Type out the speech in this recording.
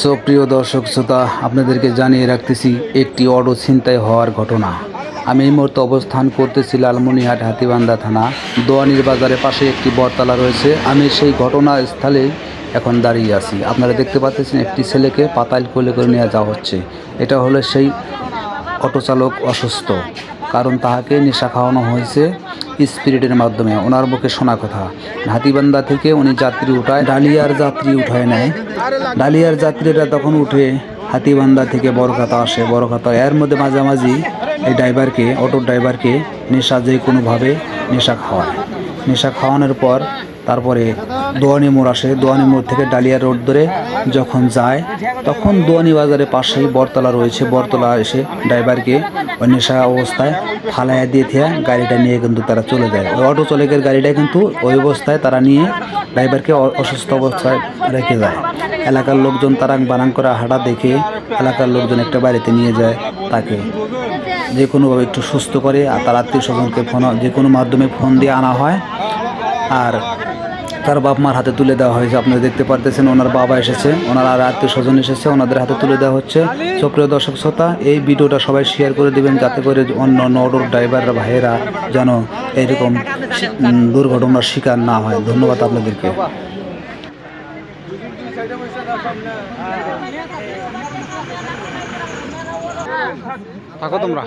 So প্রিয় দর্শক শ্রোতা, আপনাদেরকে জানিয়ে রাখতেছি, একটি অটো ছিনতাই হওয়ার ঘটনা। আমি এই মুহূর্তে অবস্থান করতেছি লালমনিহাট হাতিবান্ধা থানা। দোয়ানির বাজারের পাশে একটি বটতলা রয়েছে। আমি সেই ঘটনাস্থলে এখন দাঁড়িয়ে আছি। আপনারা দেখতে পাচ্ছেন, একটি ছেলেকে পাতাল কোলে করে নিয়ে যাওয়া হচ্ছে। এটা হলো সেই অটো চালক অসুস্থ। কারণ তাহাকে নেশা খাওয়ানো হয়েছে। স্পিরিটের মাধ্যমে ওনার মুখে শোনা কথা। হাতিবান্দা থেকে উনি যাত্রী উঠায়, ডালিয়ার যাত্রী উঠায় নেয়। ডালিয়ার যাত্রীরা তখন উঠে হাতিবান্দা থেকে বড়খাতা আসে। বড়খাতা এর মধ্যে মাঝামাঝি এই ড্রাইভারকে, অটো ড্রাইভারকে নেশা যে কোনোভাবে নেশা খাওয়ায়। নেশা খাওয়ানোর পর তারপরে দোয়ানি মোড় আসে। দোয়ানি মোড় থেকে ডালিয়া রোড ধরে যখন যায়, তখন দোয়ানি বাজারের পাশেই বরতলা রয়েছে। বরতলা এসে ড্রাইভারকে নেশা অবস্থায় ফালাইয়া দিয়ে থিয়া গাড়িটা নিয়ে কিন্তু তারা চলে যায়। ওই অটো চালকের গাড়িটা কিন্তু ওই অবস্থায় তারা নিয়ে ড্রাইভারকে অসুস্থ অবস্থায় রেখে যায়। এলাকার লোকজন তারা বানান করা হাঁটা দেখে এলাকার লোকজন একটা বাড়িতে নিয়ে যায় তাকে। যে কোনোভাবে একটু সুস্থ করে আর তার আত্মীয় স্বজনকে ফোন যে কোনো মাধ্যমে ফোন দিয়ে আনা হয়। আর তার বাপ মার হাতে তুলে দেওয়া হয়েছে। আপনারা দেখতে পারতেছেন ওনার বাবা এসেছে। ওনার আর আত্মীয় স্বজন এসেছে, ওনাদের হাতে তুলে দেওয়া হচ্ছে। সুপ্রিয় দর্শক শ্রোতা, এই ভিডিওটা সবাই শেয়ার করে দিবেন যাতে করে অন্য অন্য ড্রাইভাররা ভাইয়েরা যেন এইরকম দুর্ঘটনার শিকার না হয়। ধন্যবাদ আপনাদেরকে। থাকো তোমরা।